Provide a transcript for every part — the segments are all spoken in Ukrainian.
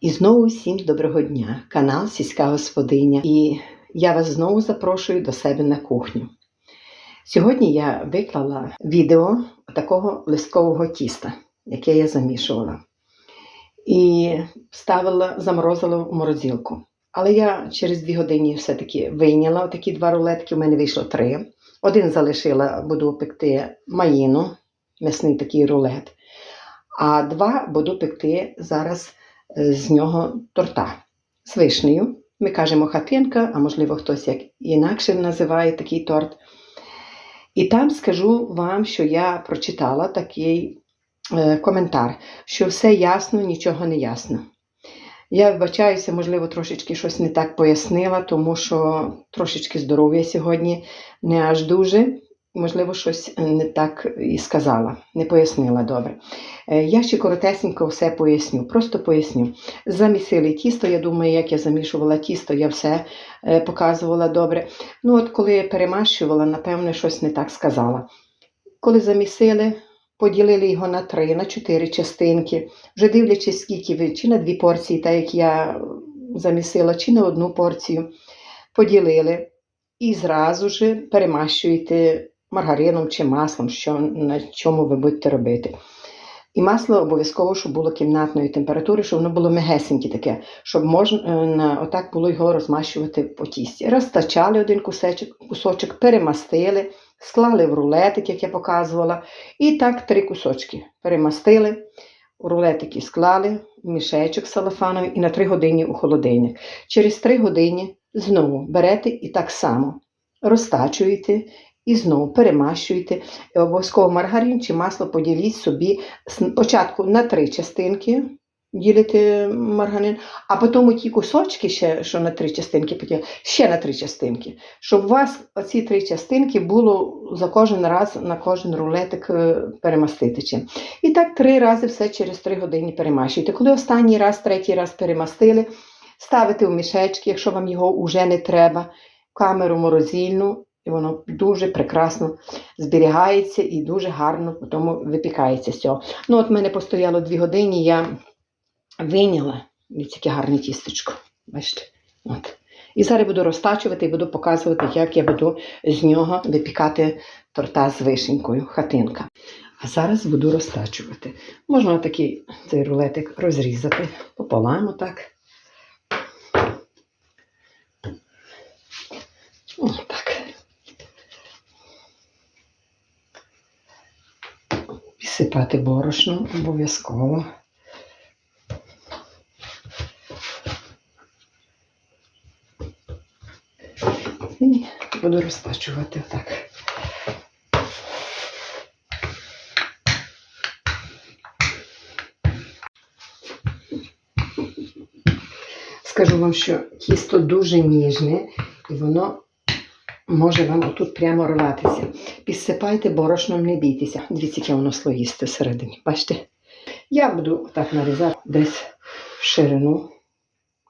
І знову всім доброго дня, канал Сільська Господиня. І я вас знову запрошую до себе на кухню. Сьогодні я виклала відео такого листкового тіста, яке я замішувала. І ставила, заморозила в морозилку. Але я через дві години все-таки вийняла такі два рулетки, у мене вийшло три. Один залишила, буду пекти маїну, м'ясний такий рулет. А два буду пекти зараз з нього торта з вишнею. Ми кажемо хатинка, а можливо хтось як інакше називає такий торт. І там скажу вам, що я прочитала такий е, коментар, що все ясно, нічого не ясно. Я вибачаюся, можливо, трошечки щось не так пояснила, тому що трошечки здоров'я сьогодні не аж дуже. Можливо, щось не так і сказала, не пояснила добре. Е, Я ще коротесенько все поясню, просто поясню. Замісили тісто, я думаю, як я замішувала тісто, я все е, показувала добре. Ну, от коли я перемащувала, напевне, щось не так сказала. Коли замісили, поділили його на три, на чотири частинки, вже дивлячись, скільки ви, чи на дві порції, так як я замісила, чи на одну порцію, поділили. І зразу ж перемащуєте маргарином чи маслом, що, на чому ви будете робити. І масло обов'язково, щоб було кімнатної температури, щоб воно було мегесеньке таке, щоб можна отак було його розмащувати по тісті. Розтачали один кусочок, кусочок, перемастили, склали в рулетик, як я показувала, і так три кусочки перемастили, рулетики склали, мішечок салафановий і на три години у холодильник. Через три години знову берете і так само розтачуєте і знову перемащуєте. І обов'язково маргарин чи масло поділіть собі спочатку на три частинки. Ділите маргарин, а потім ті кусочки, ще, що на три частинки поділили, ще на три частинки. Щоб у вас оці три частинки було за кожен раз на кожен рулетик е, перемастити. І так три рази все через три години перемащуєте. Коли останній раз, третій раз перемастили, ставите в мішечки, якщо вам його вже не треба, камеру морозильну, і воно дуже прекрасно зберігається і дуже гарно потім випікається з цього. Ну, от мене постояло дві години, я виняла яке гарне тістечко. Бачите? От. І зараз буду розтачувати і буду показувати, як я буду з нього випікати торта з вишенькою, хатинка. А зараз буду розтачувати. Можна такий цей рулетик розрізати пополам, отак. Отак. Підсипати борошно обов'язково. І буду розтачувати отак. Скажу вам, що тісто дуже ніжне, і воно може вам отут прямо рватися. Підсипайте борошном, не бійтеся. Дивіться, яке воно слоїсте всередині. Бачите? Я буду так нарізати десь в ширину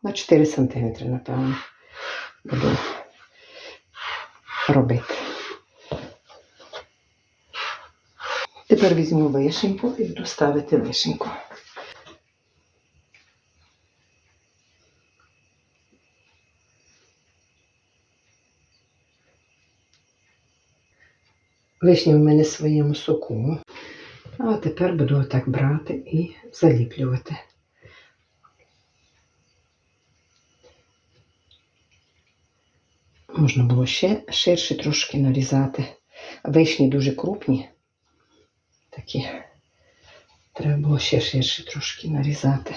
на 4 см, напевно. Буду робити. Тепер візьму вишеньку і буду ставити вишеньку. Вишня в мене в своєму соку. А тепер буду отак брати і заліплювати. Можна було ще ширше трошки нарізати. Вишні дуже крупні. Такі. Треба було ще ширше трошки нарізати.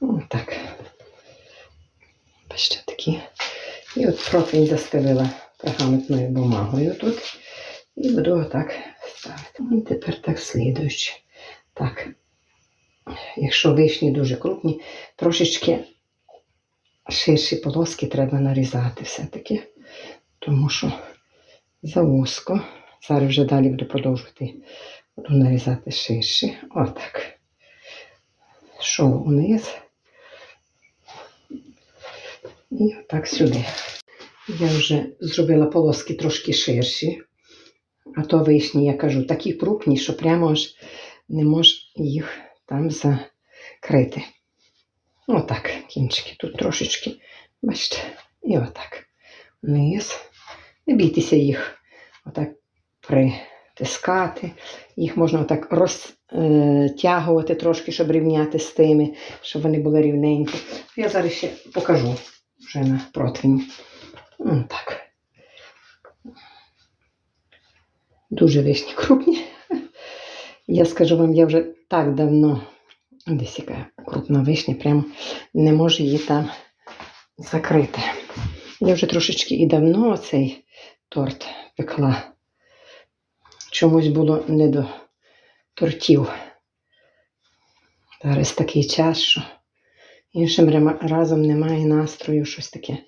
Ось так. Такі. І от профіль застелила пергаментною бумагою тут. І буду отак ставити. І тепер так слідуючи. Так. Якщо вишні дуже крупні, трошечки ширші полоски треба нарізати все-таки, тому що завузько. Зараз вже далі буду продовжувати буду нарізати ширше. Отак. Шов униз. І отак сюди. Я вже зробила полоски трошки ширші, а то вишні, я кажу, такі крупні, що прямо аж не можу їх там закрити. Отак, кінчики. Тут трошечки, бачите, і отак. Вниз. Не бійтеся їх отак притискати. Їх можна отак розтягувати трошки, щоб рівняти з тими, щоб вони були рівненькі. Я зараз ще покажу вже на противні. Так. Дуже вишні крупні. Я скажу вам, я вже так давно, десь яка крупна вишня, прямо не можу її там закрити. Я вже трошечки і давно цей торт пекла. Чомусь було не до тортів. Зараз такий час, що іншим разом немає настрою, щось таке.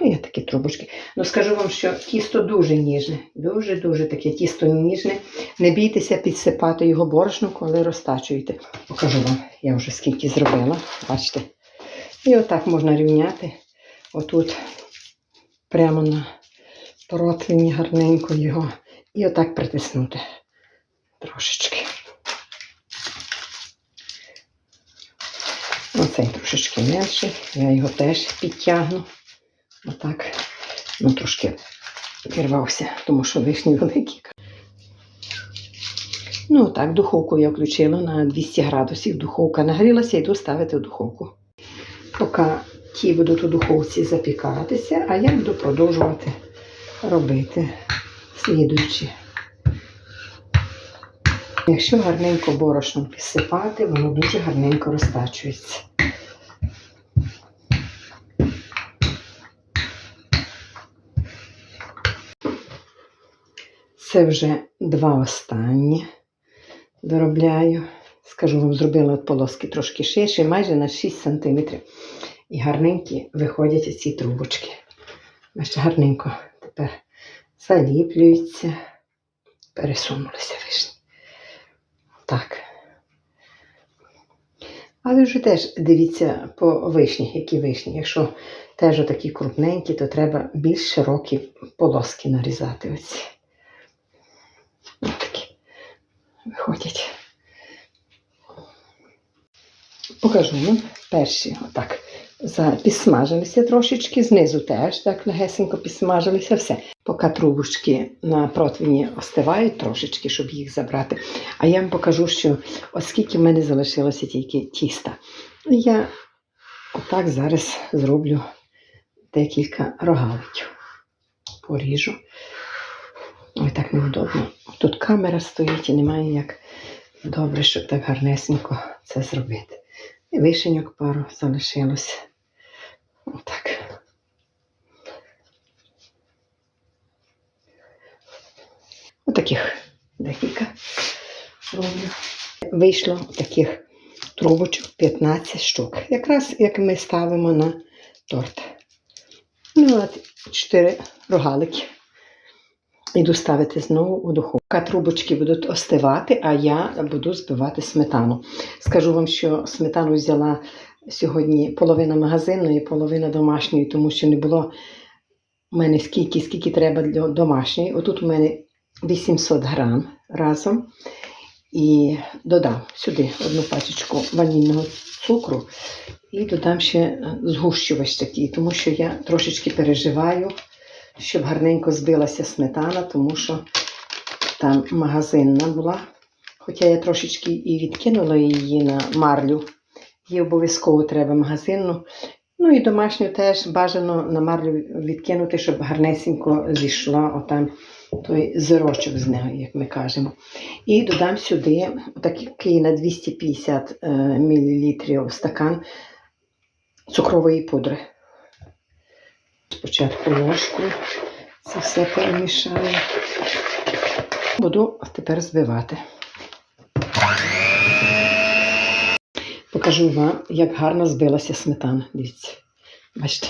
І такі трубочки. Ну скажу вам, що тісто дуже ніжне, дуже-дуже таке тісто ніжне. Не бійтеся підсипати його борошном, коли розтачуєте. Покажу вам, я вже скільки зробила, бачите. І отак можна рівняти. Отут прямо на противні гарненько його. І отак притиснути трошечки. Оцей трошечки менший, я його теж підтягну. Отак. Ну, трошки пірвався, тому що вишні великі. Ну, так, духовку я включила на 200 градусів. Духовка нагрілася, йду ставити в духовку. Поки ті будуть у духовці запікатися, а я буду продовжувати робити слідуючі. Якщо гарненько борошном підсипати, воно дуже гарненько розтачується. Це вже два останні доробляю. Скажу вам, зробила полоски трошки ширші, майже на 6 см. І гарненькі виходять ці трубочки. Бачите, гарненько тепер заліплюються, пересунулися вишні. Так. Але вже теж дивіться по вишні, які вишні. Якщо теж такі крупненькі, то треба більш широкі полоски нарізати. Оці. Ось виходять. Покажу вам перші, отак. Підсмажилися трошечки, знизу теж так легесенько підсмажилися, все. Поки трубочки на противні остивають трошечки, щоб їх забрати. А я вам покажу, що оскільки в мене залишилося тільки тіста, я отак зараз зроблю декілька рогаликів. Поріжу. Ой, так неудобно. Тут камера стоїть і немає як добре, щоб так гарнесенько це зробити. Вишеньок пару залишилося. Отак. Отаких декілька роблю. Вийшло таких трубочок 15 штук. Якраз як ми ставимо на торт. Ну, от 4 рогалики. Іду ставити знову у духовку. Трубочки будуть остивати, а я буду збивати сметану. Скажу вам, що сметану взяла сьогодні половина магазинної, половина домашньої, тому що не було у мене скільки, скільки треба для домашньої. Отут у мене 800 грам разом. І додам сюди одну пачечку ванільного цукру і додам ще згущувач такий, тому що я трошечки переживаю, щоб гарненько збилася сметана, тому що там магазинна була. Хоча я трошечки і відкинула її на марлю. Їй обов'язково треба магазинну. Ну і домашню теж бажано на марлю відкинути, щоб гарнесенько зійшла отам той зирочок з нею, як ми кажемо. І додам сюди такий на 250 мл стакан цукрової пудри. Спочатку ложкою це все перемішаю. Буду тепер збивати. Покажу вам, як гарно збилася сметана. Дивіться. Бачите,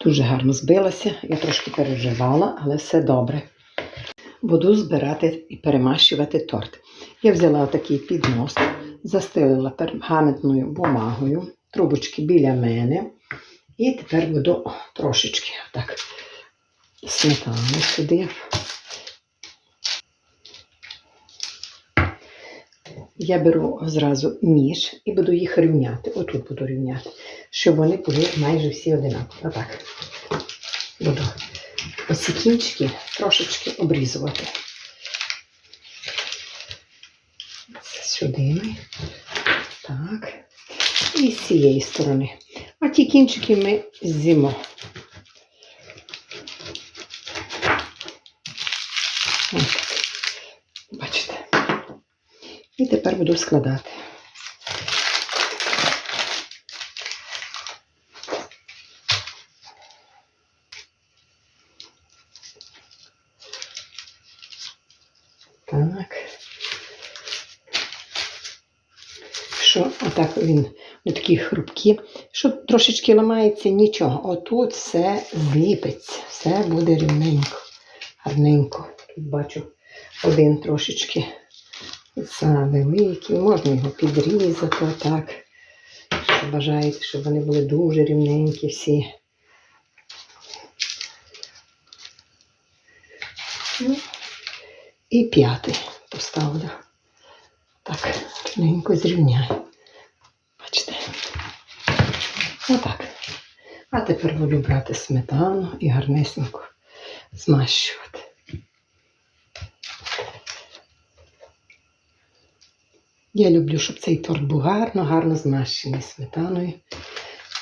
дуже гарно збилася. Я трошки переживала, але все добре. Буду збирати і перемащувати торт. Я взяла такий піднос, застелила пергаментною бумагою, трубочки біля мене. І тепер буду трошечки так сметану сюди. я беру зразу ніж і буду їх рівняти. Отут буду рівняти, щоб вони були майже всі одинакові. Отак. Буду оці кінчики трошечки обрізувати. Сюди ми. Так. І з цієї сторони. А ті кінчики ми з'їмо. Бачите. І тепер буду складати. Так. Що отак він такі хрупкі, що трошечки ламається, нічого. Отут все зліпиться, все буде рівненько, гарненько. Тут бачу один трошечки завеликий, можна його підрізати отак. Якщо бажаєте, щоб вони були дуже рівненькі всі. І п'ятий поставлю. Так, рівненько зрівняю. Бачите? Отак. А тепер буду брати сметану і гарнесенько змащувати. Я люблю, щоб цей торт був гарно, гарно змащений сметаною.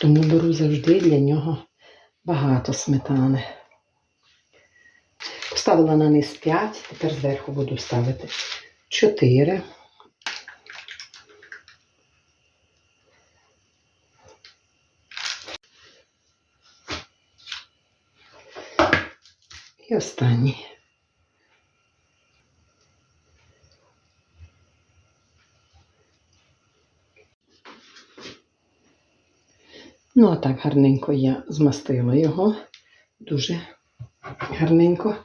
Тому беру завжди для нього багато сметани. Поставила на низ 5, тепер зверху буду ставити 4. Останній. Ну, а так гарненько я змастила його. Дуже гарненько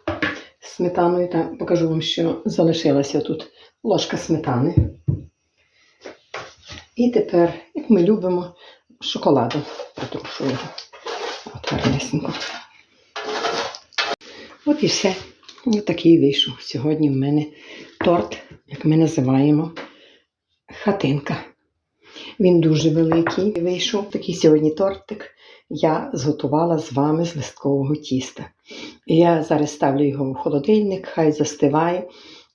сметаною. Так, покажу вам, що залишилася тут ложка сметани. І тепер, як ми любимо, шоколадом притрушую. От гарнесенько. От і все. Ось такий вийшов. Сьогодні в мене торт, як ми називаємо, хатинка. Він дуже великий вийшов. Такий сьогодні тортик я зготувала з вами з листкового тіста. Я зараз ставлю його в холодильник, хай застиває.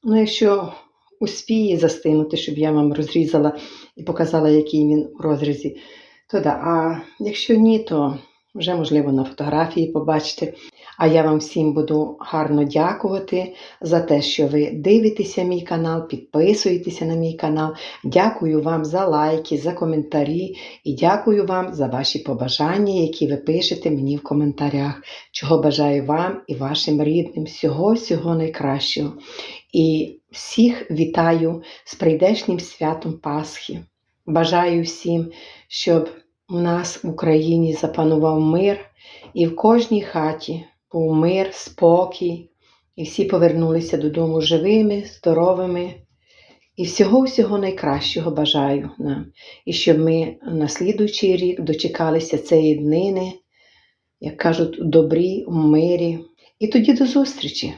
Ну, якщо успіє застинути, щоб я вам розрізала і показала, який він у розрізі, то да. А якщо ні, то вже можливо на фотографії побачите. А я вам всім буду гарно дякувати за те, що ви дивитеся мій канал, підписуєтеся на мій канал. Дякую вам за лайки, за коментарі і дякую вам за ваші побажання, які ви пишете мені в коментарях. Чого бажаю вам і вашим рідним всього-всього найкращого. І всіх вітаю з прийдешнім святом Пасхи. Бажаю всім, щоб у нас в Україні запанував мир і в кожній хаті був мир, спокій, і всі повернулися додому живими, здоровими. І всього-всього найкращого бажаю нам. І щоб ми на слідуючий рік дочекалися цієї днини, як кажуть, у добрі, у мирі. І тоді до зустрічі!